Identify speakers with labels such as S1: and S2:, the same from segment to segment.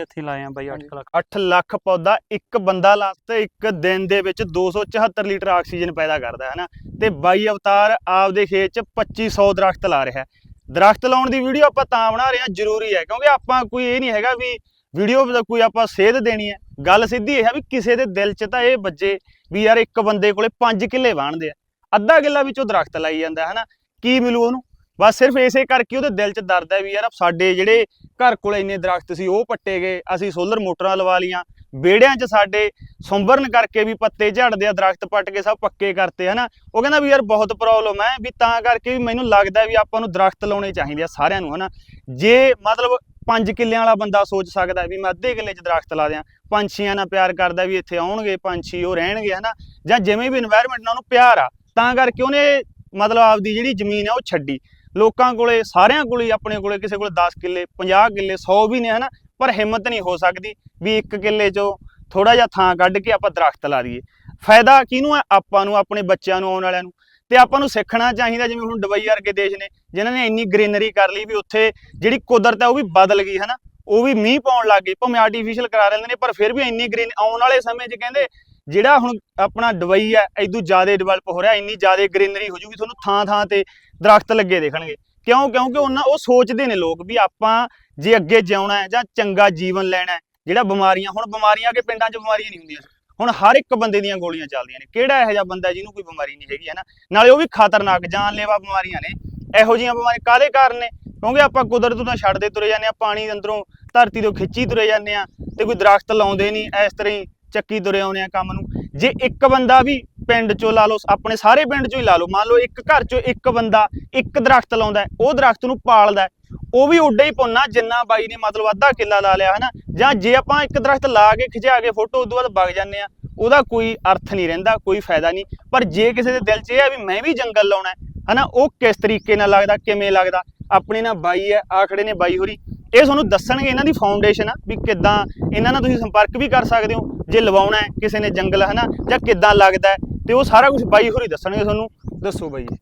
S1: ਇੱਥੇ ਲਾਏ ਆ ਬਾਈ 8
S2: ਹਾਂਜੀ।
S1: ਲੱਖ?
S2: 8 ਲੱਖ ਪੌਦਾ ਇੱਕ ਬੰਦਾ ਲਾ ਤੇ ਇੱਕ ਦਿਨ ਦੇ ਵਿੱਚ 274 ਲੀਟਰ ਆਕਸੀਜਨ ਪੈਦਾ ਕਰਦਾ ਹੈ ਨਾ ਤੇ ਬਾਈ ਅਵਤਾਰ ਆਪਦੇ ਖੇਤ 'ਚ 2500 ਦਰਖਤ ਲਾ ਰਿਹਾ ਹੈ। ਦਰਖਤ ਲਾਉਣ ਦੀ ਵੀਡੀਓ ਆਪਾਂ ਤਾਂ ਬਣਾ ਰਹੇ ਹਾਂ ਜ਼ਰੂਰੀ ਹੈ ਕਿਉਂਕਿ ਆਪਾਂ ਕੋਈ ਇਹ ਨਹੀਂ ਹੈਗਾ ਵੀ ਵੀਡੀਓ ਦਾ ਕੋਈ ਆਪਾਂ ਸੇਧ ਦੇਣੀ ਹੈ। ਗੱਲ ਸਿੱਧੀ ਇਹ ਹੈ ਵੀ ਕਿਸੇ ਦੇ ਦਿਲ 'ਚ ਤਾਂ ਇਹ ਵੱਜੇ ਵੀ ਯਾਰ ਇੱਕ ਬੰਦੇ ਕੋਲੇ 5 ਕਿੱਲੇ ਵਾਹਣਦੇ ਆ। ਅੱਧਾ ਕਿੱਲਾ ਵਿੱਚੋਂ ਦਰਖਤ ਲਾਈ ਜਾਂਦਾ ਹੈ ਨਾ ਕੀ ਮਿਲੂ ਉਹਨੂੰ? ਬਸ ਸਿਰਫ ਇਸੇ ਕਰਕੇ ਉਹਦੇ ਦਿਲ 'ਚ ਦਰਦ ਹੈ ਵੀ ਯਾਰ ਸਾਡੇ ਜਿਹੜੇ ਘਰ ਕੋਲ ਇੰਨੇ ਦਰਖਤ ਸੀ, ਉਹ ਪੱਟੇ ਗਏ, ਅਸੀਂ ਸੋਲਰ ਮੋਟਰਾਂ ਲਵਾ ਲੀਆਂ ਬੇੜਿਆਂ 'ਚ ਸਾਡੇ ਸੰਵਰਨ ਕਰਕੇ ਵੀ ਪੱਤੇ ਝੜਦੇ ਆ, ਦਰਖਤ ਪੱਟ ਕੇ ਸਭ ਪੱਕੇ ਕਰਤੇ, ਹਨਾ? ਉਹ ਕਹਿੰਦਾ ਵੀ ਯਾਰ ਬਹੁਤ ਪ੍ਰੋਬਲਮ ਹੈ ਵੀ ਤਾਂ ਕਰਕੇ ਵੀ ਮੈਨੂੰ ਲੱਗਦਾ ਵੀ ਆਪਾਂ ਨੂੰ ਦਰਖਤ ਲਾਉਣੇ ਚਾਹੀਦੇ ਆ ਸਾਰਿਆਂ ਨੂੰ, ਹਨਾ? ਜੇ ਮਤਲਬ 5 ਕਿੱਲਿਆਂ ਵਾਲਾ ਬੰਦਾ ਸੋਚ ਸਕਦਾ ਵੀ ਮੈਂ ਅੱਧੇ ਕਿੱਲੇ 'ਚ ਦਰਖਤ ਲਾ ਦਿਆਂ ਪੰਛੀਆਂ ਨਾਲ ਪਿਆਰ ਕਰਦਾ ਵੀ ਇੱਥੇ ਆਉਣਗੇ ਪੰਛੀ ਉਹ ਰਹਿਣਗੇ, ਹਨਾ? ਜਾਂ ਜਿਵੇਂ ਵੀ এনवायरमेंट ਨਾਲ ਉਹਨੂੰ ਪਿਆਰ ਆ, ਤਾਂ ਕਰਕੇ ਉਹਨੇ ਮਤਲਬ ਆਪਦੀ ਜਿਹੜੀ ਜ਼ਮੀਨ ਆ ਉਹ ਛੱਡੀ। ਲੋਕਾਂ ਕੋਲੇ, ਸਾਰਿਆਂ ਕੋਲੇ, ਆਪਣੇ ਕੋਲੇ, ਕਿਸੇ ਕੋਲੇ 10 ਕਿੱਲੇ 50 ਕਿੱਲੇ 100 ਵੀ ਨੇ, ਹਨਾ? ਪਰ ਹਿੰਮਤ ਨਹੀਂ ਹੋ ਸਕਦੀ ਵੀ ਇੱਕ ਕਿੱਲੇ 'ਚੋਂ ਥੋੜਾ ਜਿਹਾ ਥਾਂ ਕੱਢ ਕੇ ਆਪਾਂ ਦਰਖਤ ਲਾ ਦਈਏ। ਫਾਇਦਾ ਕਿਹਨੂੰ ਹੈ ਆਪਾਂ ਨੂੰ, ਆਪਣੇ ਬੱਚਿਆਂ ਨੂੰ, ਆਉਣ ਵਾਲਿਆਂ ਨੂੰ। ਤੇ ਆਪਾਂ ਨੂੰ ਸਿੱਖਣਾ ਚਾਹੀਦਾ, ਜਿਵੇਂ ਹੁਣ ਦੁਬਈ ਵਰਗੇ ਦੇਸ਼ ਨੇ, ਜਿਨ੍ਹਾਂ ਨੇ ਇੰਨੀ ਗ੍ਰੀਨਰੀ ਕਰ ਲਈ ਵੀ ਉੱਥੇ ਜਿਹੜੀ ਕੁਦਰਤ ਹੈ ਉਹ ਵੀ ਬਦਲ ਗਈ, ਹਨਾ? ਉਹ ਵੀ ਮੀਂਹ ਪਾਉਣ ਲੱਗ ਗਏ, ਭਾਵੇਂ ਆਰਟੀਫੀਸ਼ੀਅਲ ਕਰਾ ਲੈਂਦੇ ਨੇ, ਪਰ ਫਿਰ ਵੀ ਇੰਨੀ ਗ੍ਰੀਨ ਆਉਣ ਵਾਲੇ ਸਮੇਂ 'ਚ ਕਹਿੰਦੇ ਜਿਹੜਾ ਹੁਣ ਆਪਣਾ ਦੁਬਈ ਹੈ ਇਦੋਂ ਜ਼ਿਆਦਾ ਡਿਵੈਲਪ ਹੋ ਰਿਹਾ, ਇੰਨੀ ਜ਼ਿਆਦਾ ਗ੍ਰੀਨਰੀ ਹੋ ਜੂਗੀ, ਤੁਹਾਨੂੰ ਥਾਂ ਥਾਂ ਤੇ ਦਰਖਤ ਲੱਗੇ ਦੇਖਣਗੇ। ਕਿਉਂ? ਕਿਉਂਕਿ ਉਹਨਾਂ, ਉਹ ਸੋਚਦੇ ਨੇ ਲੋਕ ਵੀ ਆਪਾਂ ਜੇ ਅੱਗੇ ਜਿਉਣਾ ਹੈ ਜਾਂ ਚੰਗਾ ਜੀਵਨ ਲੈਣਾ ਹੈ, ਜਿਹੜਾ ਬਿਮਾਰੀਆਂ, ਹੁਣ ਬਿਮਾਰੀਆਂ ਕਿ ਪਿੰਡਾਂ 'ਚ ਬਿਮਾਰੀਆਂ ਨਹੀਂ ਹੁੰਦੀਆਂ। ਹੁਣ ਹਰ ਇੱਕ ਬੰਦੇ ਦੀਆਂ ਗੋਲੀਆਂ ਚੱਲਦੀਆਂ ਨੇ। ਕਿਹੜਾ ਇਹੋ ਜਿਹਾ ਬੰਦਾ ਜਿਹਨੂੰ ਕੋਈ ਬਿਮਾਰੀ ਨਹੀਂ ਹੈਗੀ ਹੈ ਨਾ ਨਾਲੇ ਉਹ ਵੀ ਖਤਰਨਾਕ, ਜਾਨਲੇਵਾ ਬਿਮਾਰੀਆਂ ਨੇ। ਇਹੋ ਜਿਹੀਆਂ ਬਿਮਾਰੀਆਂ ਕਾਦੇ ਕਾਰਨ ਨੇ? ਕਿਉਂਕਿ ਆਪਾਂ ਕੁਦਰਤ ਤੋਂ ਛੱਡਦੇ ਤੁਰੇ ਜਾਂਦੇ ਆ ਪਾਣੀ ਅੰਦਰੋਂ ਧਰਤੀ ਤੋਂ ਖਿੱਚੀ ਤੁਰੇ ਜਾਂਦੇ ਆ ਤੇ ਕੋਈ ਦਰਖਤ ਲਾਉਂਦੇ ਨਹੀਂ, ਇਸ ਤਰ੍ਹਾਂ ਹੀ ਚੱਕੀ ਤੁਰੇ ਆਉਂਦੇ ਆ ਕੰਮ ਨੂੰ। ਜੇ ਇੱਕ ਬੰਦਾ ਵੀ ਪਿੰਡ ਚੋਂ ਲਾ ਲਓ, ਆਪਣੇ ਸਾਰੇ ਪਿੰਡ ਚੋਂ ਹੀ ਲਾ ਲਓ। ਮੰਨ ਲਓ ਇੱਕ ਘਰ ਚੋਂ ਇੱਕ ਬੰਦਾ ਇੱਕ ਦਰਖਤ ਲਾਉਂਦਾ ਉਹ ਦਰਖਤ ਨੂੰ ਪਾਲਦਾ ਉਹ ਵੀ ਉੱਡਾ ਹੀ ਪੁੰਨਾ, ਜਿੰਨਾ ਬਾਈ ਨੇ ਮਤਲਬ ਅੱਧਾ ਕਿੱਲਾ ਲਾ ਲਿਆ, ਹਨਾ? ਜਾਂ ਜੇ ਆਪਾਂ ਇੱਕ ਦਰਖਤ ਲਾ ਕੇ ਖਿਚਾ ਕੇ ਫੋਟੋ, ਉਦੋਂ ਬਾਅਦ ਵਗ ਜਾਂਦੇ ਆ ਉਹਦਾ ਕੋਈ ਅਰਥ ਨਹੀਂ ਰਹਿੰਦਾ, ਕੋਈ ਫਾਇਦਾ ਨਹੀਂ। ਪਰ ਜੇ ਕਿਸੇ ਦੇ ਦਿਲ 'ਚ ਇਹ ਹੈ ਵੀ ਮੈਂ ਵੀ ਜੰਗਲ ਲਾਉਣਾ ਹਨਾ? ਉਹ ਕਿਸ ਤਰੀਕੇ ਨਾਲ ਲੱਗਦਾ, ਕਿਵੇਂ ਲੱਗਦਾ? ਆਪਣੇ ਨਾਲ ਬਾਈ ਹੈ ਆ ਖੜੇ ਨੇ ਬਾਈ ਹੋਰੀ। ਇਹ ਤੁਹਾਨੂੰ ਦੱਸਣਗੇ ਇਹਨਾਂ ਦੀ ਫਾਊਂਡੇਸ਼ਨ ਆ ਵੀ ਕਿੱਦਾਂ ਇਹਨਾਂ ਨਾਲ ਤੁਸੀਂ ਸੰਪਰਕ ਵੀ ਕਰ ਸਕਦੇ ਹੋ ਜੇ ਲਵਾਉਣਾ ਹੈ ਕਿਸੇ ਨੇ ਜੰਗਲ ਹਨਾ ਜਾਂ ਕਿੱਦਾਂ ਲੱਗਦਾ ਹੈ ਤੇ ਉਹ ਸਾਰਾ ਕੁਝ ਬਾਈ ਹੋਰੀ ਦੱਸਣਗੇ ਤੁਹਾਨੂੰ। ਦੱਸੋ ਬਾਈ ਜੀ।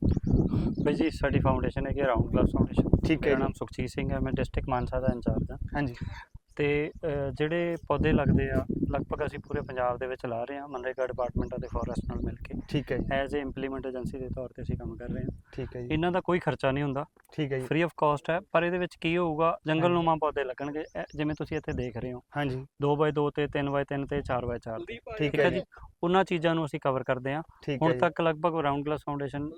S1: ਬਾਈ ਜੀ ਸਾਡੀ ਫਾਊਂਡੇਸ਼ਨ ਹੈਗੀ ਰਾਉਂਡ ਗਲਾਸ ਫਾਊਂਡੇਸ਼ਨ
S2: ਠੀਕ ਹੈ
S1: ਮੇਰਾ ਨਾਮ ਸੁਖਜੀਤ ਸਿੰਘ ਹੈ ਮੈਂ ਡਿਸਟ੍ਰਿਕਟ ਮਾਨਸਾ ਦਾ ਇੰਚਾਰਜ ਹਾਂ।
S2: ਹਾਂਜੀ।
S1: ਤੇ ਅ, ਜਿਹੜੇ ਪੌਦੇ ਲੱਗਦੇ ਆ ਲਗਭਗ ਅਸੀਂ ਪੂਰੇ ਪੰਜਾਬ ਦੇ ਵਿੱਚ ਲਾ ਰਹੇ ਹਾਂ ਮਨਰੇਗਾ ਡਿਪਾਰਟਮੈਂਟ ਅਤੇ ਫੋਰੈਸਟ ਨਾਲ ਮਿਲ ਕੇ।
S2: ਠੀਕ ਹੈ ਜੀ।
S1: ਐਜ਼ ਏ ਇੰਪਲੀਮੈਂਟ ਏਜੰਸੀ ਦੇ ਤੌਰ ਤੇ ਅਸੀਂ ਕੰਮ ਕਰ ਰਹੇ ਹਾਂ।
S2: ਠੀਕ ਹੈ ਜੀ।
S1: ਇਹਨਾਂ ਦਾ ਕੋਈ ਖਰਚਾ ਨਹੀਂ ਹੁੰਦਾ।
S2: ਠੀਕ ਹੈ ਜੀ।
S1: ਫ੍ਰੀ ਆਫ ਕਾਸਟ ਹੈ ਪਰ ਇਹਦੇ ਵਿੱਚ ਕੀ ਹੋਊਗਾ ਜੰਗਲ। ਨੂਮਾ ਪੌਦੇ ਲੱਗਣਗੇ ਜਿਵੇਂ ਤੁਸੀਂ ਇੱਥੇ ਦੇਖ ਰਹੇ ਹੋ।
S2: ਹਾਂਜੀ।
S1: 2x2 ਤੇ 3x3 ਤੇ 4x4
S2: ਠੀਕ
S1: ਠੀਕ
S2: ਹੈ ਜੀ।
S1: ਉਹਨਾਂ ਚੀਜ਼ਾਂ ਨੂੰ ਅਸੀਂ ਕਵਰ ਕਰਦੇ ਹਾਂ। ਹੁਣ ਤੱਕ ਲਗਭਗ ਰਾਉਂਡ ਗਲਾਸ ਫਾਊਂਡੇਸ਼ਨ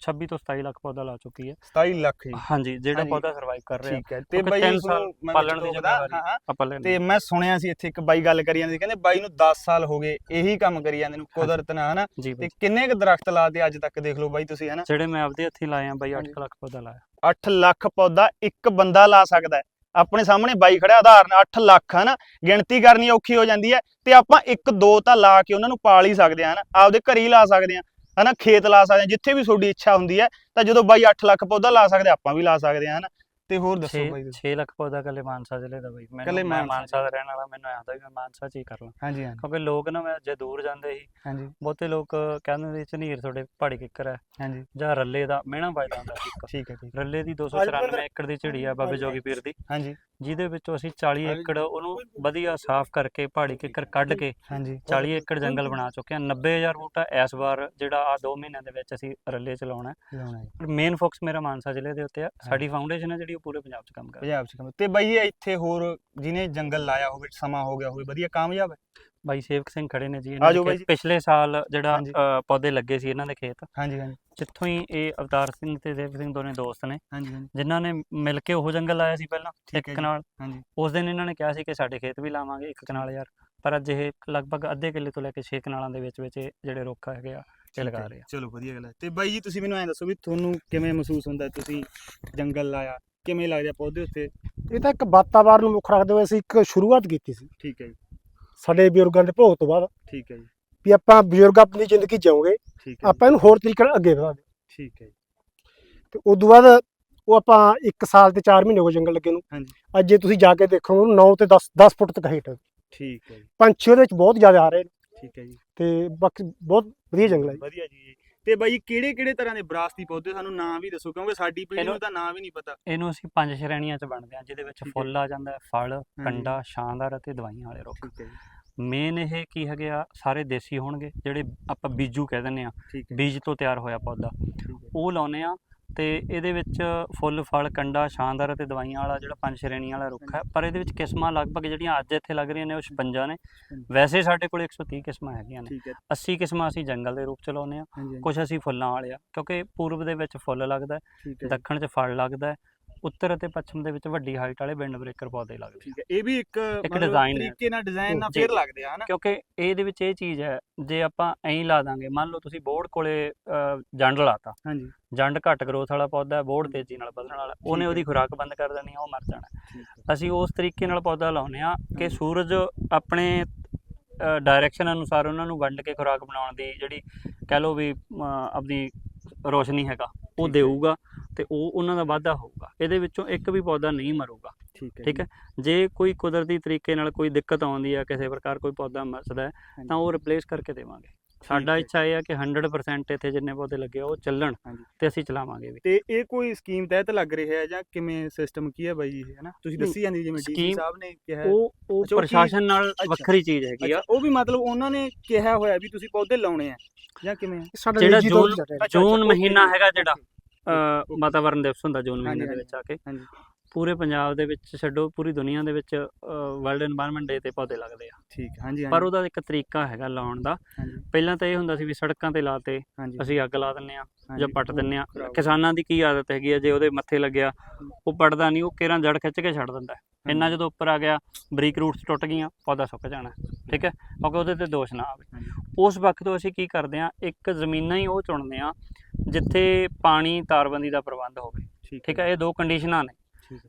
S1: 26 ਤੋਂ 27 ਲੱਖ ਪੌਦਾ ਲਾ ਚੁੱਕੀ ਹੈ।
S2: 27 ਲੱਖ ਜੀ
S1: ਹਾਂਜੀ ਜਿਹੜਾ
S2: ਹਾਂਜੀ।
S1: ਪੌਦਾ ਸਰਵਾਈਵ ਕਰ ਰਿਹਾ।
S2: ਠੀਕ ਹੈ। ਤੇ ਬਾਈ
S1: ਤਿੰਨ ਸਾਲ
S2: ਮੈਂ
S1: ਪਾਲਣ ਦੀ
S2: ਟੋਕਦਾ,
S1: ਜ਼ਿੰਮੇਵਾਰੀ।
S2: ਹਾਂ, ਹਾਂ।
S1: ਆਪਾਂ
S2: ਤੇ ਮੈਂ ਸੁਣਿਆ ਸੀ ਇੱਥੇ ਇੱਕ ਬਾਈ ਗੱਲ ਕਰੀ ਜਾਂਦੇ ਸੀ ਕਹਿੰਦੇ ਬਾਈ ਨੂੰ 10 ਸਾਲ ਹੋ ਗਏ ਇਹੀ ਕੰਮ ਕਰੀ ਜਾਂਦੇ ਨੂੰ ਕੁਦਰਤ ਨਾਲ ਹਨਾ?
S1: ਜੀ
S2: ਤੇ
S1: ਬਾਈ।
S2: ਕਿੰਨੇ ਕੁ ਦਰਖਤ ਲਾਤੇ ਅੱਜ ਤੱਕ ਦੇਖ ਲਓ ਬਾਈ ਤੁਸੀਂ ਹਨਾ?
S1: ਜਿਹੜੇ ਮੈਂ ਆਪਦੇ ਹੱਥੀਂ ਲਾਏ ਆ ਬਾਈ 8
S2: ਹਾਂਜੀ।
S1: ਲੱਖ ਪੌਦਾ ਲਾਇਆ।
S2: 8 ਲੱਖ ਪੌਦਾ ਇੱਕ ਬੰਦਾ ਲਾ ਸਕਦਾ ਹੈ। ਆਪਣੇ ਸਾਹਮਣੇ ਬਾਈ ਖੜਿਆ ਉਦਾਹਰਨ 8 ਲੱਖ ਹਨਾ? ਗਿਣਤੀ ਕਰਨੀ ਔਖੀ ਹੋ ਜਾਂਦੀ ਹੈ ਤੇ ਆਪਾਂ ਇੱਕ ਦੋ ਤਾਂ ਲਾ ਕੇ ਉਹਨਾਂ ਨੂੰ ਪਾਲ ਹੀ ਸਕਦੇ ਹਾਂ ਹਨਾ? ਆਪਦੇ ਘਰ ਹੀ ਲਾ ਸਕਦੇ ਹਾਂ। ਹਨਾ, ਖੇਤ ਲਾ ਸਕਦੇ ਹਾਂ, ਜਿੱਥੇ ਵੀ ਤੁਹਾਡੀ ਇੱਛਾ ਹੁੰਦੀ ਹੈ, ਤਾਂ ਜਦੋਂ ਬਾਈ 8 ਲੱਖ ਪੌਦਾ ਲਾ ਸਕਦੇ ਆਪਾਂ ਵੀ ਲਾ ਸਕਦੇ ਹਾਂ, ਹਨਾ। ਤੇ ਹੋਰ ਦੱਸੋ
S1: 6
S2: ਬਾਈ ਤੁਸੀਂ।
S1: 6 ਲੱਖ ਪੌਦਾ ਕੱਲੇ ਮਾਨਸਾ ਜ਼ਿਲ੍ਹੇ ਦਾ ਬਾਈ। ਮੈਂ
S2: ਮਾਨਸਾ
S1: ਦਾ। ਰਹਿਣ ਵਾਲਾ ਮੈਨੂੰ ਆਉਂਦਾ ਵੀ ਮੈਂ ਮਾਨਸਾ ਚ ਹੀ ਕਰ ਲਾਂ।
S2: ਹਾਂਜੀ ਹਾਂਜੀ।
S1: ਕਿਉਂਕਿ ਲੋਕ ਨਾ ਮੈਂ ਜੇ ਦੂਰ ਜਾਂਦੇ ਸੀ
S2: ਹਾਂਜੀ।
S1: ਬਹੁਤੇ ਲੋਕ ਕਹਿੰਦੇ ਨੇ ਝਨੀਰ ਤੁਹਾਡੇ ਪਹਾੜੀ ਕਿੱਕਰ ਹੈ
S2: ਹਾਂਜੀ।
S1: ਜਾਂ ਰੱਲੇ ਦਾ ਮਿਹਣਾ ਵੱਜਦਾ ਹੁੰਦਾ
S2: ਠੀਕ ਹੈ ਠੀਕ
S1: ਰੱਲੇ ਦੀ 294 ਏਕੜ ਦੀ ਝੜੀ ਆ ਬਾਬੇ ਜੋਗੀ ਪੀਰ ਦੀ।
S2: ਹਾਂਜੀ।
S1: ਜਿਹਦੇ ਵਿੱਚੋਂ ਅਸੀਂ 40 ਏਕੜ ਉਹਨੂੰ ਵਧੀਆ ਸਾਫ਼ ਕਰਕੇ ਪਹਾੜੀ ਕਿੱਕਰ ਕੱਢ ਕੇ
S2: ਹਾਂਜੀ।
S1: 40 ਏਕੜ ਜੰਗਲ ਬਣਾ ਚੁੱਕੇ ਹਾਂ। 90000 ਬੂਟਾ ਇਸ ਵਾਰ ਜਿਹੜਾ ਆ 2 ਮਹੀਨਿਆਂ ਦੇ ਵਿੱਚ ਅਸੀਂ ਰੱਲੇ ਚ ਲਾਉਣਾ
S2: ਲਾਉਣਾ ਜੀ
S1: ਮੇਨ ਫੋਕਸ ਮੇਰਾ ਮਾਨਸਾ ਜ਼ਿਲ੍ਹੇ ਦੇ ਉੱਤੇ ਆ। ਸਾਡੀ ਫਾਊਂਡੇਸ਼ਨ ਹੈ ਜਿਹੜੀ ਪੂਰੇ ਪੰਜਾਬ 'ਚ ਕੰਮ ਕਰ
S2: ਪੰਜਾਬ ਚ ਕੰਮ ਤੇ ਬਾਈ ਇਹ ਇੱਥੇ ਹੋਰ ਜਿਹਨੇ ਜੰਗਲ ਲਾਇਆ ਹੋਵੇ ਸਮਾਂ ਹੋ ਗਿਆ ਹੋਵੇ ਵਧੀਆ ਕਾਮਯਾਬ ਹੈ?
S1: ਬਾਈ ਸੇਵਕ ਸਿੰਘ ਖੜੇ ਨੇ ਜੀ
S2: ਆ
S1: ਇਹਨਾਂ
S2: ਜਾਓ
S1: ਦੇ
S2: ਬਾਈ
S1: ਪਿਛਲੇ ਸਾਲ ਜਿਹੜਾ
S2: ਹਾਂਜੀ।
S1: ਅ, ਪੌਦੇ ਲੱਗੇ ਸੀ ਇਹਨਾਂ ਦੇ ਖੇਤ।
S2: ਹਾਂਜੀ ਹਾਂਜੀ।
S1: ਜਿੱਥੋਂ ਹੀ ਇਹ ਅਵਤਾਰ ਸਿੰਘ ਤੇ ਸੇਵਕ ਸਿੰਘ ਦੋਨੇ ਦੋਸਤ ਨੇ
S2: ਹਾਂਜੀ ਹਾਂਜੀ।
S1: ਜਿਨ੍ਹਾਂ ਨੇ ਮਿਲ ਕੇ ਉਹ ਜੰਗਲ ਲਾਇਆ ਸੀ ਪਹਿਲਾਂ
S2: ਠੀਕ
S1: ਇੱਕ
S2: ਜੀ।
S1: ਕਨਾਲ।
S2: ਹਾਂਜੀ।
S1: ਉਸ ਦਿਨ ਇਹਨਾਂ ਨੇ ਕਿਹਾ ਸੀ ਕਿ ਸਾਡੇ ਖੇਤ ਵੀ ਲਾਵਾਂਗੇ ਇੱਕ ਕਨਾਲ ਯਾਰ ਪਰ ਅੱਜ ਇਹ ਲਗਭਗ ਅੱਧੇ ਕਿੱਲੇ ਤੋਂ ਲੈ ਕੇ 6 ਕਨਾਲਾਂ ਦੇ ਵਿੱਚ ਵਿੱਚ ਇਹ ਜਿਹੜੇ ਰੁੱਖ ਹੈਗੇ ਆ ਇਹ ਲਗਾ ਰਹੇ ਆ।
S2: ਚਲੋ ਵਧੀਆ ਗੱਲ ਹੈ। ਤੇ ਬਾਈ ਜੀ ਤੁਸੀਂ ਮੈਨੂੰ ਐਂ ਦੱਸੋ ਵੀ ਤੁਹਾਨੂੰ ਕਿਵੇਂ ਮਹਿਸੂਸ ਹੁੰਦਾ ਤੁਸੀਂ ਜੰਗਲ ਲਾਇਆ ਕਿਵੇਂ ਲੱਗਦਾ ਪੌਦੇ ਉੱਤੇ
S3: ਇਹ ਤਾਂ ਇੱਕ ਵਾਤਾਵਰਨ ਨੂੰ ਮੁੱਖ ਰੱਖਦੇ ਹੋਏ ਅਸੀਂ ਇੱਕ ਸ਼ੁਰੂਆਤ ਕੀਤੀ ਸੀ।
S2: ਠੀਕ ਹੈ ਜੀ।
S3: ਸਾਡੇ ਬਜ਼ੁਰਗਾਂ ਦੇ ਭੋਗ ਤੋਂ ਬਾਅਦ।
S2: ਠੀਕ ਹੈ ਜੀ।
S3: ਵੀ ਆਪਾਂ ਬਜ਼ੁਰਗ ਆਪਣੀ ਜ਼ਿੰਦਗੀ ਜਿਉਂਗੇ
S2: ਠੀਕ ਹੈ
S3: ਆਪਾਂ ਇਹਨੂੰ ਹੋਰ ਤਰੀਕੇ ਨਾਲ ਅੱਗੇ ਵਧਾਂਗੇ।
S2: ਜੀ, ਠੀਕ ਹੈ ਜੀ,
S3: ਤੇ ਉਸ ਤੋਂ ਬਾਅਦ ਉਹ ਆਪਾਂ 1 ਸਾਲ ਤੇ 4 ਮਹੀਨੇ ਹੋ ਗਏ ਜੰਗਲ ਲੱਗੇ ਨੂੰ।
S2: ਹਾਂਜੀ।
S3: ਅੱਜ ਜੇ ਤੁਸੀਂ ਜਾ ਕੇ ਦੇਖੋਗੇ 9 ਤੇ 10 10 ਫੁੱਟ ਤੱਕ ਹਾਈਟ ਹੈ।
S2: ਠੀਕ ਹੈ ਜੀ।
S3: ਪੰਛੀ ਉਹਦੇ ਵਿੱਚ ਬਹੁਤ ਜ਼ਿਆਦਾ ਆ ਰਹੇ ਨੇ।
S2: ਠੀਕ ਹੈ ਜੀ।
S3: ਤੇ ਬਾਕੀ ਬਹੁਤ ਵਧੀਆ ਜੰਗਲ ਹੈ ਜੀ।
S2: ਵਧੀਆ ਜੀ। ਤੇ ਬਾਈ ਕਿਹੜੇ ਕਿਹੜੇ ਤਰ੍ਹਾਂ ਦੇ ਵਿਰਾਸਤੀ ਪੌਦੇ ਸਾਨੂੰ ਨਾਂ ਵੀ ਦੱਸੋ ਕਿਉਂਕਿ ਸਾਡੀ ਪੀੜ੍ਹੀ ਨੂੰ ਤਾਂ ਨਾਂ ਵੀ ਨਹੀਂ ਪਤਾ।
S1: ਇਹਨੂੰ ਅਸੀਂ ਪੰਜ ਸ਼੍ਰੇਣੀਆਂ 'ਚ ਵੰਡਦੇ ਹਾਂ ਜਿਹਦੇ ਵਿੱਚ। ਫੁੱਲ ਆ ਜਾਂਦਾ ਹੈ। ਫਲ ਕੰਡਾ ਸ਼ਾਨਦਾਰ ਅਤੇ ਦਵਾਈਆਂ ਵਾਲੇ ਰੁੱਖ।
S2: ਠੀਕ ਹੈ ਜੀ।
S1: ਮੇਨ ਇਹ ਕੀ ਹੈਗੇ ਆ ਸਾਰੇ ਦੇਸੀ ਹੋਣਗੇ ਜਿਹੜੇ ਆਪਾਂ ਬੀਜੂ ਕਹਿ ਦਿੰਦੇ ਆ ਬੀਜ ਤੋਂ ਤਿਆਰ ਹੋਇਆ ਪੌਦਾ। ਉਹ ਲਾਉਨੇ ਆ ਤੇ ਇਹਦੇ ਵਿੱਚ ਫੁੱਲ ਫਲ ਕੰਡਾ ਸ਼ਾਨਦਾਰ ਅਤੇ ਦਵਾਈਆਂ ਵਾਲਾ ਜਿਹੜਾ ਪੰਜ ਸ਼੍ਰੇਣੀਆਂ ਵਾਲਾ ਰੁੱਖ ਹੈ। ਪਰ ਇਹਦੇ ਵਿੱਚ ਕਿਸਮਾਂ ਲਗਭਗ ਜਿਹੜੀਆਂ ਅੱਜ ਇੱਥੇ ਲੱਗ ਰਹੀਆਂ ਨੇ ਉਹ 56 ਨੇ। ਵੈਸੇ ਸਾਡੇ ਕੋਲ 130 ਕਿਸਮਾਂ ਹੈਗੀਆਂ ਨੇ।
S2: ਠੀਕ ਹੈ।
S1: 80 ਕਿਸਮਾਂ ਅਸੀਂ ਜੰਗਲ ਦੇ ਰੂਪ ਚ ਲਾਉਨੇ ਆ ਕੁਝ ਅਸੀਂ ਫੁੱਲਾਂ ਵਾਲੇ ਆ ਕਿਉਂਕਿ ਪੂਰਬ ਦੇ ਵਿੱਚ ਫੁੱਲ ਲੱਗਦਾ ਦੱਖਣ 'ਚ ਫਲ ਲੱਗਦਾ ਉੱਤਰ ਅਤੇ ਪੱਛਮ ਦੇ ਵਿੱਚ ਵੱਡੀ ਹਾਈਟ ਵਾਲੇ ਬਿੰਡ ਬ੍ਰੇਕਰ ਪੌਦੇ ਲੱਗਦੇ।
S2: ਠੀਕ ਹੈ ਇਹ ਵੀ ਇੱਕ ਮਤਲਬ
S1: design ਹੈ।
S2: ਤਰੀਕੇ ਨਾਲ ਡਿਜ਼ਾਈਨ ਨਾਲ
S1: ਜੀ।
S2: ਫੇਰ ਲੱਗਦੇ ਆ ਹਨਾ
S1: ਕਿਉਂਕਿ ਇਹਦੇ ਵਿੱਚ ਇਹ ਚੀਜ਼ ਹੈ ਜੇ ਆਪਾਂ ਐਂ ਲਾ ਦਾਂਗੇ ਮੰਨ ਲਓ ਤੁਸੀਂ ਬੋਰਡ ਕੋਲੇ ਜੰਡ ਲਾਤਾ
S2: ਹਾਂਜੀ
S1: ਜੰਡ ਘੱਟ ਗਰੋਥ ਵਾਲਾ ਪੌਦਾ ਹੈ ਬੋਰਡ ਤੇਜ਼ੀ ਨਾਲ ਵਧਣ ਵਾਲਾ ਉਹਨੇ ਉਹਦੀ। ਖੁਰਾਕ ਬੰਦ ਕਰ ਦੇਣੀ ਆ ਉਹ ਮਰ ਜਾਣਾ ਅਸੀਂ ਉਸ ਤਰੀਕੇ ਨਾਲ ਪੌਦਾ ਲਾਉਨੇ ਆ ਕਿ। ਸੂਰਜ ਆਪਣੇ ਡਾਇਰੈਕਸ਼ਨ ਅਨੁਸਾਰ ਉਹਨਾਂ ਨੂੰ ਵੰਡ ਕੇ ਖੁਰਾਕ ਬਣਾਉਣ ਦੀ ਜਿਹੜੀ ਕਹਿ ਲਓ ਵੀ ਆਪਣੀ ਰੋਸ਼ਨੀ ਹੈਗਾ ਉਹ
S2: ਠੀਕ ਹੈ।
S1: ਦੇਊਗਾ ਤੇ ਉਹ ਉਹਨਾਂ ਦਾ ਵਾਧਾ ਹੋਊਗਾ। ਇਹਦੇ ਵਿੱਚੋਂ ਇੱਕ ਵੀ ਪੌਦਾ ਨਹੀਂ ਮਰੂਗਾ।
S2: ਠੀਕ ਹੈ
S1: ਠੀਕ ਹੈ? ਜੇ ਕੋਈ ਕੁਦਰਤੀ ਤਰੀਕੇ ਨਾਲ ਕੋਈ ਦਿੱਕਤ ਆਉਂਦੀ ਹੈ ਕਿਸੇ ਪ੍ਰਕਾਰ ਕੋਈ ਪੌਦਾ ਮਰਦਾ ਹੈ ਤਾਂ ਉਹ ਰਿਪਲੇਸ ਕਰਕੇ ਦੇਵਾਂਗੇ। ਸਾਡਾ
S2: ਹੈ।
S1: ਇੱਛਾ ਇਹ ਹੈ ਕਿ 100% ਇੱਥੇ ਜਿੰਨੇ ਪੌਦੇ ਲੱਗੇ ਉਹ ਚੱਲਣ। ਤੇ ਅਸੀਂ ਚਲਾਵਾਂਗੇ ਵੀ।
S2: ਤੇ ਇਹ ਕੋਈ ਸਕੀਮ ਤਹਿਤ ਲੱਗ ਰਿਹਾ ਹੈ ਜਾਂ ਕਿਵੇਂ ਸਿਸਟਮ ਕੀ ਹੈ ਬਾਈ ਜੀ ਇਹ ਹਨਾ ਤੁਸੀਂ
S1: ਨਹੀਂ,
S2: ਦੱਸੀ ਜਾਂਦੀ ਜਿਵੇਂ ਡੀਸੀ ਸਾਹਿਬ ਨੇ ਕਿਹਾ ਹੈ।
S1: ਉਹ ਉਹ ਪ੍ਰਸ਼ਾਸਨ ਨਾਲ। ਵੱਖਰੀ ਚੀਜ਼ ਹੈਗੀ ਆ।
S2: ਉਹ ਵੀ ਮਤਲਬ ਉਹਨਾਂ ਨੇ ਕਿਹਾ ਹੋਇਆ ਵੀ ਤੁਸੀਂ ਪੌਦੇ ਲਾਉਣੇ ਆ ਜਾਂ ਕਿਵੇਂ
S3: ਸਾਡਾ
S1: ਜਿਹੜਾ ਜੂਨ- ਮਹੀਨਾ ਹੈਗਾ ਜਿਹੜਾ
S2: ਅਹ,
S1: ਵਾਤਾਵਰਨ ਦਿਵਸ ਹੁੰਦਾ ਜੂਨ ਮਹੀਨੇ ਦੇ ਵਿੱਚ ਆ ਕੇ। ਪੂਰੇ ਪੰਜਾਬ ਦੇ ਵਿੱਚ ਛੱਡੋ ਪੂਰੀ ਦੁਨੀਆ ਦੇ ਵਿੱਚ ਵਰਲਡ এনवायरमेंट ਡੇ ਤੇ ਪੌਦੇ ਲੱਗਦੇ ਆ।
S2: ਠੀਕ ਹੈ, ਹਾਂਜੀ
S1: ਪਰ ਉਹਦਾ ਇੱਕ ਤਰੀਕਾ ਹੈਗਾ ਲਾਉਣ ਦਾ। ਪਹਿਲਾਂ ਤਾਂ ਇਹ ਹੁੰਦਾ ਸੀ ਵੀ ਸੜਕਾਂ ਤੇ ਲਾਤੇ ਅਸੀਂ ਅੱਗ ਲਾ ਦਿੰਨੇ ਆ ਜਾਂ ਪੱਟ ਦਿੰਨੇ ਆ ਕਿਸਾਨਾਂ ਦੀ ਕੀ ਆਦਤ ਹੈਗੀ ਆ ਜੇ ਉਹਦੇ ਮੱਥੇ ਲੱਗਿਆ ਉਹ ਪੜਦਾ ਨਹੀਂ ਉਹ ਕੇਰਾਂ ਜੜ ਖਿੱਚ ਕੇ ਛੱਡ ਦਿੰਦਾ। ਇੰਨਾ ਜਦੋਂ ਉੱਪਰ ਆ ਗਿਆ ਬਰੀਕ ਰੂਟਸ ਟੁੱਟ ਗਈਆਂ ਪੌਦਾ ਸੁੱਕ ਜਾਣਾ ਠੀਕ ਹੈ? ਕਿਉਂਕਿ ਉਹਦੇ ਤੇ ਦੋਸ਼ ਨਾ ਆਵੇ। ਉਸ ਵਕਤ ਤੋਂ ਅਸੀਂ ਕੀ ਕਰਦੇ ਆ ਇੱਕ ਜ਼ਮੀਨਾਂ ਹੀ ਉਹ ਚੁਣਦੇ ਆ ਜਿੱਥੇ ਪਾਣੀ ਤਾਰਬੰਦੀ ਦਾ ਪ੍ਰਬੰਧ ਹੋਵੇ
S2: ਠੀਕ
S1: ਹੈ। ਇਹ ਦੋ ਕੰਡੀਸ਼ਨਾਂ ਨੇ।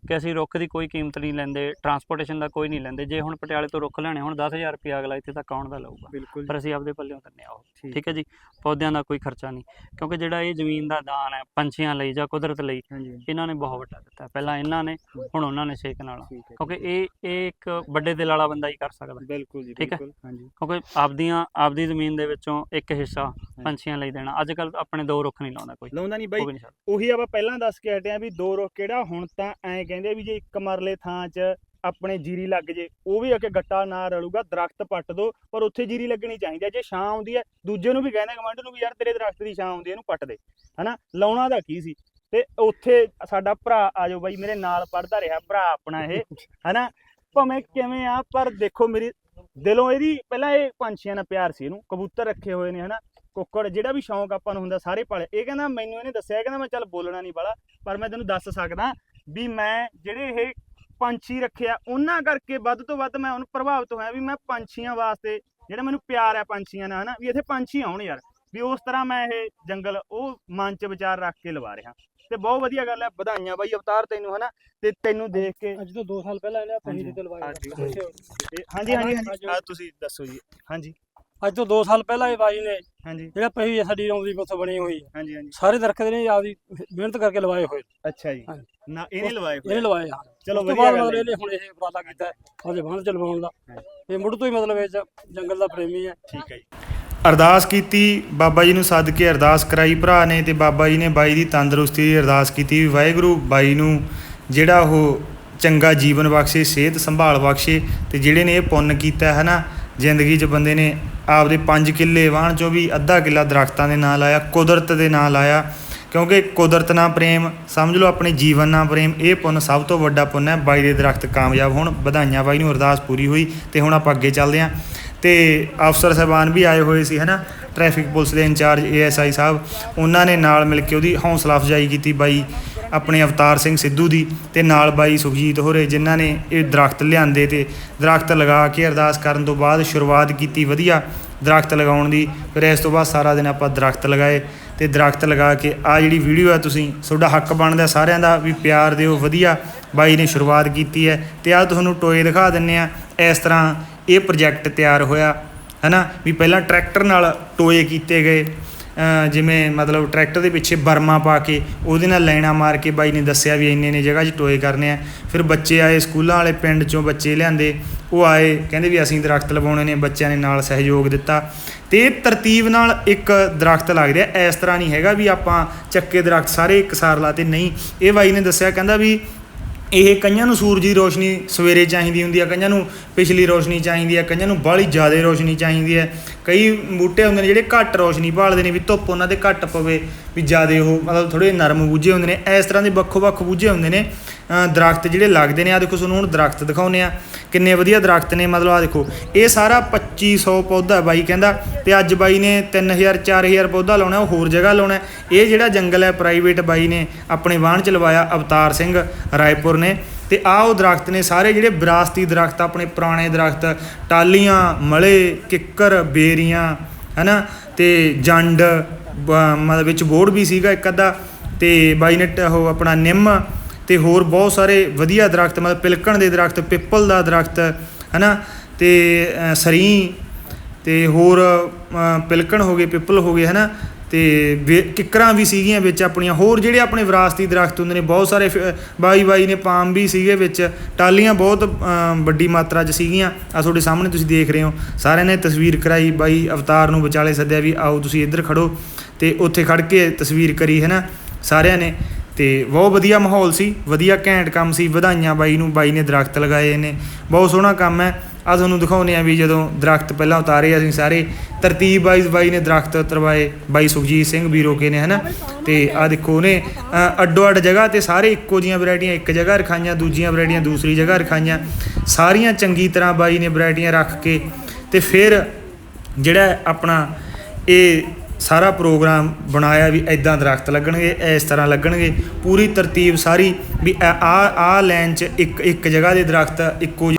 S1: ਕਿ ਅਸੀਂ ਰੁੱਖ ਦੀ ਕੋਈ ਕੀਮਤ ਨਹੀਂ ਲੈਂਦੇ ਟਰਾਂਸਪੋਰਟੇਸ਼ਨ ਦਾ ਕੋਈ ਨਹੀਂ ਲੈਂਦੇ। ਜੇ ਹੁਣ ਪਟਿਆਲੇ ਤੋਂ ਰੁੱਖ ਲੈਣੇ ਹੁਣ 10000 ਰੁਪਏ ਅਗਲਾ ਇੱਥੇ ਤੱਕ ਆਉਣ ਦਾ ਲਊਗਾ। ਪਰ ਅਸੀਂ ਆਪਦੇ ਪੱਲਿਓਂ ਦਿੰਦੇ ਆ ਉਹ।
S2: ਠੀਕ।
S1: ਹੈ ਜੀ? ਪੌਦਿਆਂ ਦਾ ਕੋਈ ਖਰਚਾ ਨਹੀਂ। ਕਿਉਂਕਿ ਜਿਹੜਾ ਇਹ ਜ਼ਮੀਨ ਦਾ ਦਾਨ ਹੈ ਪੰਛੀਆਂ ਲਈ ਜਾਂ ਕੁਦਰਤ ਲਈ ਇਹਨਾਂ ਨੇ ਬਹੁਤ ਵੱਡਾ ਦਿੱਤਾ। ਪਹਿਲਾਂ ਇਹਨਾਂ ਨੇ ਹੁਣ ਉਹਨਾਂ ਨੇ ਛੇਕ ਨਾਲ। ਕਿਉਂਕਿ ਇਹ ਇਹ ਇੱਕ ਵੱਡੇ ਦਿਲ ਵਾਲਾ ਬੰਦਾ ਹੀ ਕਰ ਸਕਦਾ।
S2: ਬਿਲਕੁਲ ਜੀ
S1: ਠੀਕ ਹੈ।
S2: ਬਿਲਕੁਲ। ਹਾਂਜੀ।
S1: ਕਿਉਂਕਿ ਆਪਦੀਆਂ ਆਪਦੀ ਜ਼ਮੀਨ ਦੇ ਵਿੱਚੋਂ ਇੱਕ ਹਿੱਸਾ ਪੰਛੀਆਂ ਲਈ ਦੇਣਾ। ਅੱਜ ਕੱਲ ਆਪਣੇ ਦੋ ਰੁੱਖ ਨਹੀਂ ਲਾਉਂਦਾ ਕੋਈ।
S2: ਲਾਉਂਦਾ ਨਹੀਂ ਬਾਈ।
S1: ਉਹ
S2: ਆਪਾਂ ਪਹਿਲਾਂ ਦੱਸ ਕੇ ਹਟੇ ਆ ਵੀ ਦੋ ਰੁੱਖ ਕਿਹੜਾ ਹੁਣ ਤਾਂ ਐਂ ਕਹਿੰਦੇ ਵੀ ਜੇ ਇੱਕ ਮਰਲੇ ਥਾਂ 'ਚ ਆਪਣੇ ਜੀਰੀ ਲੱਗ ਜੇ, ਉਹ ਵੀ ਅਕੇ ਗੱਟਾ ਨਾ ਰਲੂਗਾ, ਦਰਖਤ ਪੱਟ ਦੋ, ਪਰ ਉੱਥੇ ਜੀਰੀ ਲੱਗਣੀ ਚਾਹੀਦੀ ਹੈ ਜੇ ਛਾਂ ਆਉਂਦੀ ਹੈ ਦੂਜੇ ਨੂੰ ਵੀ ਕਹਿੰਦੇ ਕਮਾਂਡ ਨੂੰ ਵੀ, ਯਾਰ ਤੇਰੇ ਦਰਖਤ ਦੀ ਛਾਂ ਆਉਂਦੀ ਹੈ ਇਹਨੂੰ ਪੱਟ ਦੇ। ਹਨਾ? ਲਾਉਣਾ ਦਾ ਕੀ ਸੀ? ਤੇ ਉੱਥੇ ਸਾਡਾ ਭਰਾ ਆਜੋ ਬਾਈ, ਮੇਰੇ ਨਾਲ ਪੜਦਾ ਰਿਹਾ ਭਰਾ ਆਪਣਾ ਇਹ, ਹਨਾ? ਭਾਵੇਂ ਕਿਵੇਂ ਆ, ਪਰ ਦੇਖੋ ਮੇਰੀ ਦਿਲੋਂ ਇਹਦੀ, ਪਹਿਲਾਂ ਇਹ ਪੰਛੀਆਂ ਨਾਲ ਪਿਆਰ ਸੀ ਇਹਨੂੰ, ਕਬੂਤਰ ਰੱਖੇ ਹੋਏ ਨੇ, ਹਨਾ? ਕੁੱਕੜ, ਜਿਹੜਾ ਵੀ ਸ਼ੌਂਕ ਆਪਾਂ ਨੂੰ ਹੁੰਦਾ, ਸਾਰੇ ਪਾਲੇ। ਇਹ ਕਹਿੰਦਾ, ਮੈਨੂੰ ਇਹਨੇ ਦੱਸਿਆ ਕਹਿੰਦਾ, ਮੈਂ ਚੱਲ ਬੋਲਣਾ ਨਹੀਂ ਬਾਲਾ, ਪਰ ਮੈਂ ਤੈਨੂੰ ਦੱਸ ਸਕਦਾ ਵੀ ਮੈਂ ਜਿਹੜੇ ਇਹ ਪੰਛੀ ਰੱਖਿਆ ਉਹਨਾਂ ਕਰਕੇ ਵੱਧ ਤੋਂ ਵੱਧ ਮੈਂ ਉਹਨੂੰ ਪ੍ਰਭਾਵਿਤ ਹੋਇਆ ਵੀ ਮੈਂ ਪੰਛੀਆਂ ਵਾਸਤੇ ਜਿਹੜਾ ਮੈਨੂੰ ਪਿਆਰ ਹੈ ਪੰਛੀਆਂ ਨਾਲ ਹਨਾ ਵੀ ਇੱਥੇ ਪੰਛੀ ਆਉਣ ਯਾਰ ਵੀ ਉਸ ਤਰ੍ਹਾਂ ਮੈਂ ਇਹ ਜੰਗਲ ਉਹ ਮਨ ਚ ਵਿਚਾਰ ਰੱਖ ਕੇ ਲਵਾ ਰਿਹਾ। ਤੇ ਬਹੁਤ ਵਧੀਆ ਗੱਲ ਹੈ ਵਧਾਈਆਂ ਬਾਈ ਅਵਤਾਰ ਤੈਨੂੰ ਹਨਾ ਤੇ ਤੈਨੂੰ ਦੇਖ ਕੇ
S3: ਅੱਜ ਤੋਂ 2 ਸਾਲ ਪਹਿਲਾਂ ਇਹਨੇ
S2: ਹਾਂਜੀ।
S3: ਪਹੀ ਤੇ ਲਵਾਇਆ
S2: ਹਾਂਜੀ। ਹਾਂਜੀ। ਹਾਂਜੀ ਆ ਤੁਸੀਂ ਦੱਸੋ ਜੀ। ਹਾਂਜੀ।
S3: ਅੱਜ ਤੋਂ 2 ਸਾਲ ਪਹਿਲਾਂ ਇਹ ਬਾਈ ਨੇ
S2: ਹਾਂਜੀ।
S3: ਜਿਹੜਾ ਪਹੀ ਸਾਡੀ ਆਉਂਦੀ ਉੱਥੋਂ ਬਣੀ ਹੋਈ ਹੈ
S2: ਹਾਂਜੀ ਹਾਂਜੀ।
S3: ਸਾਰੇ ਦਰਖਤ ਨੇ ਆਪਦੀ ਮਿਹਨਤ ਕਰਕੇ ਲਵਾਏ ਹੋਏ।
S2: ਅੱਛਾ ਜੀ। ਨਾ ਇਹਨੇ ਲਵਾਏ ਹੋਏ
S3: ਇਹਨੇ ਲਵਾਏ ਹਾਂ
S2: ਚਲੋ
S3: ਉਸ ਤੋਂ
S2: ਵਧੀਆ
S3: ਬਾਅਦ
S2: ਗੱਲ
S3: ਮਤਲਬ
S2: ਹੈ।
S3: ਇਹਨੇ ਹੁਣ ਇਹ ਉਪਰਾਲਾ ਕੀਤਾ ਹੈ ਉਹਦੇ ਬਾਹਰ ਚ ਲਵਾਉਣ ਦਾ। ਇਹ ਮੁੱਢ ਤੋਂ ਹੀ ਮਤਲਬ ਇਹ ਜੰਗਲ ਦਾ ਪ੍ਰੇਮੀ ਹੈ।
S2: ਠੀਕ ਹੈ ਜੀ। ਅਰਦਾਸ ਕੀਤੀ ਬਾਬਾ ਜੀ ਨੂੰ ਸੱਦ ਕੇ ਅਰਦਾਸ ਕਰਾਈ ਭਰਾ ਨੇ ਤੇ ਬਾਬਾ ਜੀ ਨੇ ਬਾਈ ਦੀ ਤੰਦਰੁਸਤੀ ਦੀ ਅਰਦਾਸ ਕੀਤੀ ਵੀ ਵਾਹਿਗੁਰੂ ਬਾਈ ਨੂੰ ਜਿਹੜਾ ਉਹ ਚੰਗਾ ਜੀਵਨ ਬਖਸ਼ੇ ਸਿਹਤ ਸੰਭਾਲ ਬਖਸ਼ੇ ਤੇ ਜਿਹੜੇ ਨੇ ਇਹ ਪੁੰਨ ਕੀਤਾ ਹੈ ਨਾ ਜ਼ਿੰਦਗੀ 'ਚ ਬੰਦੇ ਨੇ ਆਪਦੇ 5 ਕਿੱਲੇ ਵਾਹਣ ਚੋਂ ਵੀ ਅੱਧਾ ਕਿੱਲਾ ਦਰਖਤਾਂ ਦੇ ਨਾਲ ਲਾਇਆ ਕੁਦਰਤ ਦੇ ਨਾਲ ਲਾਇਆ ਕਿਉਂਕਿ ਕੁਦਰਤ ਨਾਲ ਪ੍ਰੇਮ, ਸਮਝ ਲਓ ਆਪਣੇ ਜੀਵਨ ਨਾਲ ਪ੍ਰੇਮ, ਇਹ ਪੁੰਨ ਸਭ ਤੋਂ ਵੱਡਾ ਪੁੰਨ ਹੈ। ਬਾਈ ਦੇ ਦਰਖਤ ਕਾਮਯਾਬ ਹੋਣ, ਵਧਾਈਆਂ ਬਾਈ ਨੂੰ, ਅਰਦਾਸ ਪੂਰੀ ਹੋਈ ਤੇ ਹੁਣ ਆਪਾਂ ਅੱਗੇ ਚੱਲਦੇ ਹਾਂ। ਤੇ ਅਫਸਰ ਸਾਹਿਬਾਨ ਵੀ ਆਏ ਹੋਏ ਸੀ, ਹਨਾ? ਟ੍ਰੈਫਿਕ ਪੁਲਿਸ ਦੇ ਇੰਚਾਰਜ ਏਐਸਆਈ ਸਾਹਿਬ, ਉਹਨਾਂ ਨੇ ਨਾਲ ਮਿਲ ਕੇ ਉਹਦੀ ਹੌਸਲਾ ਅਫਜ਼ਾਈ ਕੀਤੀ ਬਾਈ, ਆਪਣੇ ਅਵਤਾਰ ਸਿੰਘ ਸਿੱਧੂ ਦੀ ਤੇ ਨਾਲ ਬਾਈ ਸੁਖਜੀਤ ਹੋਰੇ, ਜਿਨ੍ਹਾਂ ਨੇ ਇਹ ਦਰਖਤ ਲਿਆਂਦੇ ਤੇ ਦਰਖਤ ਲਗਾ ਕੇ ਅਰਦਾਸ ਕਰਨ ਤੋਂ ਬਾਅਦ ਸ਼ੁਰੂਆਤ ਕੀਤੀ, ਵਧੀਆ ਦਰਖਤ ਲਗਾਉਣ ਦੀ। ਫਿਰ ਇਸ ਤੋਂ ਬਾਅਦ ਸਾਰਾ ਦਿਨ ਆਪਾਂ ਦਰਖਤ ਲਗਾਏ। ਤੇ ਦਰਖਤ ਲਗਾ ਕੇ ਆ ਜਿਹੜੀ ਵੀਡੀਓ ਆ ਤੁਸੀਂ, ਤੁਹਾਡਾ ਹੱਕ ਬਣਦਾ ਸਾਰਿਆਂ ਦਾ ਵੀ ਪਿਆਰ ਦਿਓ, ਵਧੀਆ। ਬਾਈ ਨੇ ਸ਼ੁਰੂਆਤ ਕੀਤੀ ਹੈ ਤੇ ਆ ਤੁਹਾਨੂੰ ਟੋਏ ਦਿਖਾ ਦਿੰਨੇ ਆ, ਇਸ ਤਰ੍ਹਾਂ ਇਹ ਪ੍ਰੋਜੈਕਟ ਤਿਆਰ ਹੋਇਆ, ਹਨਾ? ਵੀ ਪਹਿਲਾਂ ਟਰੈਕਟਰ ਨਾਲ ਟੋਏ ਕੀਤੇ ਗਏ ਜਿਵੇਂ ਮਤਲਬ ਟਰੈਕਟਰ ਦੇ ਪਿੱਛੇ ਬਰਮਾ ਪਾ ਕੇ ਉਹਦੇ ਨਾਲ ਲਾਈਨਾਂ ਮਾਰ ਕੇ ਬਾਈ ਨੇ ਦੱਸਿਆ ਵੀ ਇੰਨੇ ਨੇ ਜਗ੍ਹਾ 'ਚ ਟੋਏ ਕਰਨੇ ਆ। ਫਿਰ ਬੱਚੇ ਆਏ ਸਕੂਲਾਂ ਵਾਲੇ ਪਿੰਡ 'ਚੋਂ ਬੱਚੇ ਲਿਆਂਦੇ ਉਹ ਆਏ, ਕਹਿੰਦੇ ਵੀ ਅਸੀਂ ਦਰਖਤ ਲਵਾਉਣੇ ਨੇ, ਬੱਚਿਆਂ ਨੇ ਨਾਲ ਸਹਿਯੋਗ ਦਿੱਤਾ। ਤੇ ਤਰਤੀਬ ਨਾਲ ਇੱਕ ਦਰਖਤ ਲੱਗ ਰਿਹਾ। ਇਸ ਤਰ੍ਹਾਂ ਨਹੀਂ ਹੈਗਾ ਵੀ ਆਪਾਂ ਚੱਕੇ ਦਰਖਤ ਸਾਰੇ ਇੱਕਸਾਰ ਲਾਤੇ, ਨਹੀਂ। ਇਹ ਬਾਈ ਨੇ ਦੱਸਿਆ, ਕਹਿੰਦਾ ਵੀ ਇਹ ਕਈਆਂ ਨੂੰ ਸੂਰਜ ਦੀ ਰੋਸ਼ਨੀ ਸਵੇਰੇ ਚਾਹੀਦੀ ਹੁੰਦੀ ਆ, ਕਈਆਂ ਨੂੰ ਪਿਛਲੀ ਰੋਸ਼ਨੀ ਚਾਹੀਦੀ ਆ, ਕਈਆਂ ਨੂੰ ਬਾਹਲੀ ਜ਼ਿਆਦਾ ਰੋਸ਼ਨੀ ਚਾਹੀਦੀ ਹੈ ਕਈ ਬੂਟੇ ਹੁੰਦੇ ਨੇ ਜਿਹੜੇ ਘੱਟ ਰੋਸ਼ਨੀ ਭਾਲਦੇ ਨੇ, ਵੀ ਧੁੱਪ ਉਹਨਾਂ ਤੇ ਘੱਟ ਪਵੇ, ਵੀ ਜ਼ਿਆਦਾ ਉਹ ਮਤਲਬ ਥੋੜੇ ਨਰਮ ਬੂਝੇ ਹੁੰਦੇ ਨੇ। ਇਸ ਤਰ੍ਹਾਂ ਦੇ ਵੱਖੋ-ਵੱਖ ਬੂਝੇ ਹੁੰਦੇ ਨੇ। ਦਰਖਤ ਜਿਹੜੇ ਲੱਗਦੇ ਨੇ ਆ ਦੇਖੋ ਤੁਹਾਨੂੰ ਹੁਣ ਦਰਖਤ ਦਿਖਾਉਨੇ ਆ ਕਿੰਨੇ ਵਧੀਆ ਦਰਖਤ ਨੇ, ਮਤਲਬ ਆ ਦੇਖੋ, ਇਹ ਸਾਰਾ 2500 ਪੌਦਾ ਬਾਈ ਕਹਿੰਦਾ, ਤੇ ਅੱਜ ਬਾਈ ਨੇ 3000 4000 ਪੌਦਾ ਲਾਉਣਾ, ਉਹ ਹੋਰ ਜਗ੍ਹਾ ਲਾਉਣਾ ਇਹ ਜਿਹੜਾ ਜੰਗਲ ਹੈ ਪ੍ਰਾਈਵੇਟ ਬਾਈ ਨੇ ਆਪਣੇ ਵਾਹਣ ਚ ਲਵਾਇਆ, ਅਵਤਾਰ ਸਿੰਘ ਰਾਏਪੁਰ ਨੇ। ਤੇ ਆ ਉਹ ਦਰਖਤ ਨੇ ਸਾਰੇ ਜਿਹੜੇ ਵਿਰਾਸਤੀ ਦਰਖਤ, ਆਪਣੇ ਪੁਰਾਣੇ ਦਰਖਤ, ਟਾਲੀਆਂ, ਮਲੇ, ਕਿੱਕਰ, ਬੇਰੀਆਂ, ਹਨਾ? ਤੇ ਜੰਡ ਮਤਲਬ ਵਿੱਚ ਬੋੜ ਵੀ ਸੀਗਾ ਇੱਕ ਅੱਧਾ, ਤੇ ਬਾਈ ਨੇ ਟ- ਉਹ ਆਪਣਾ ਨਿੰਮ ਤੇ ਹੋਰ ਬਹੁਤ ਸਾਰੇ ਵਧੀਆ ਦਰਖਤ ਮਤਲਬ ਪਿਲਕਣ ਦੇ ਦਰਖਤ ਪਿੱਪਲ ਦਾ ਦਰਖਤ ਹਨਾ? ਤੇ ਅ, ਸਰੀ ਤੇ ਹੋਰ ਪਿਲਕਣ ਹੋ ਗਏ ਪਿੱਪਲ ਹੋ ਗਏ ਹਨਾ? ਤੇ ਵੇ- ਕਿੱਕਰਾਂ ਵੀ ਸੀਗੀਆਂ ਵਿੱਚ ਆਪਣੀਆਂ ਹੋਰ ਜਿਹੜੇ ਆਪਣੇ ਵਿਰਾਸਤੀ ਦਰਖਤ ਹੁੰਦੇ ਨੇ ਬਹੁਤ ਸਾਰੇ ਫਿਰ- ਬਾਈ ਬਾਈ ਨੇ ਪਾਮ ਵੀ ਸੀਗੇ ਵਿੱਚ ਟਾਲੀਆਂ ਬਹੁਤ ਵੱਡੀ ਮਾਤਰਾ 'ਚ ਸੀਗੀਆਂ। ਆ ਤੁਹਾਡੇ ਸਾਹਮਣੇ ਤੁਸੀਂ ਦੇਖ ਰਹੇ ਹੋ। ਸਾਰਿਆਂ ਨੇ ਤਸਵੀਰ ਕਰਾਈ ਬਾਈ ਅਵਤਾਰ ਨੂੰ ਵਿਚਾਲੇ ਸੱਦਿਆ ਵੀ ਆਓ ਤੁਸੀਂ ਇੱਧਰ ਖੜੋ। ਤੇ ਉੱਥੇ ਖੜ ਕੇ ਤਸਵੀਰ ਕਰੀ ਹੈ ਨਾ ਸਾਰਿਆਂ ਨੇ। ਤੇ ਬਹੁਤ ਵਧੀਆ ਮਾਹੌਲ ਸੀ, ਵਧੀਆ ਘੈਂਟ ਕੰਮ ਸੀ, ਵਧਾਈਆਂ ਬਾਈ ਨੂੰ, ਬਾਈ ਨੇ ਦਰਖਤ ਲਗਾਏ ਨੇ। ਬਹੁਤ ਸੋਹਣਾ ਕੰਮ ਹੈ। ਆ ਤੁਹਾਨੂੰ ਦਿਖਾਉਨੇ ਆ ਵੀ ਜਦੋਂ ਦਰਖਤ ਪਹਿਲਾਂ ਉਤਾਰੇ, ਅਸੀਂ ਸਾਰੇ ਤਰਤੀਬ ਵਾਈਜ਼ ਬਾਈ ਨੇ ਦਰਖਤ ਉਤਰਵਾਏ। ਬਾਈ ਸੁਖਜੀਤ ਸਿੰਘ ਵੀ ਰੋਕੇ ਨੇ, ਹਨਾ? ਤੇ ਆ ਦੇਖੋ ਉਹਨੇ ਅੱਡੋ ਅੱਡ ਜਗ੍ਹਾ ਤੇ ਸਾਰੇ ਇੱਕੋ ਜੀਆਂ ਵੈਰਾਈਟੀਆਂ, ਇੱਕ ਜਗ੍ਹਾ ਰਖਾਈਆਂ, ਦੂਜੀਆਂ ਵੈਰਾਈਟੀਆਂ, ਦੂਸਰੀ ਜਗ੍ਹਾ ਰਖਾਈਆਂ। ਸਾਰੀਆਂ ਚੰਗੀ ਤਰ੍ਹਾਂ ਬਾਈ ਨੇ ਵੈਰਾਈਟੀਆਂ ਰੱਖ ਕੇ ਤੇ ਫਿਰ ਜਿਹੜਾ ਆਪਣਾ ਇਹ ਸਾਰਾ ਪ੍ਰੋਗਰਾਮ ਬਣਾਇਆ ਵੀ ਐਦਾਂ ਦਰਖਤ ਲੱਗਣਗੇ, ਇਸ ਤਰ੍ਹਾਂ ਲੱਗਣਗੇ। ਪੂਰੀ ਤਰਤੀਬ ਸਾਰੀ ਵੀ ਆ ਆ ਲਾਈਨ 'ਚ ਇੱਕ ਇੱਕ ਜਗ੍ਹਾ ਦੇ ਦਰਖਤ, ਇੱਕੋ ਜਿਹੇ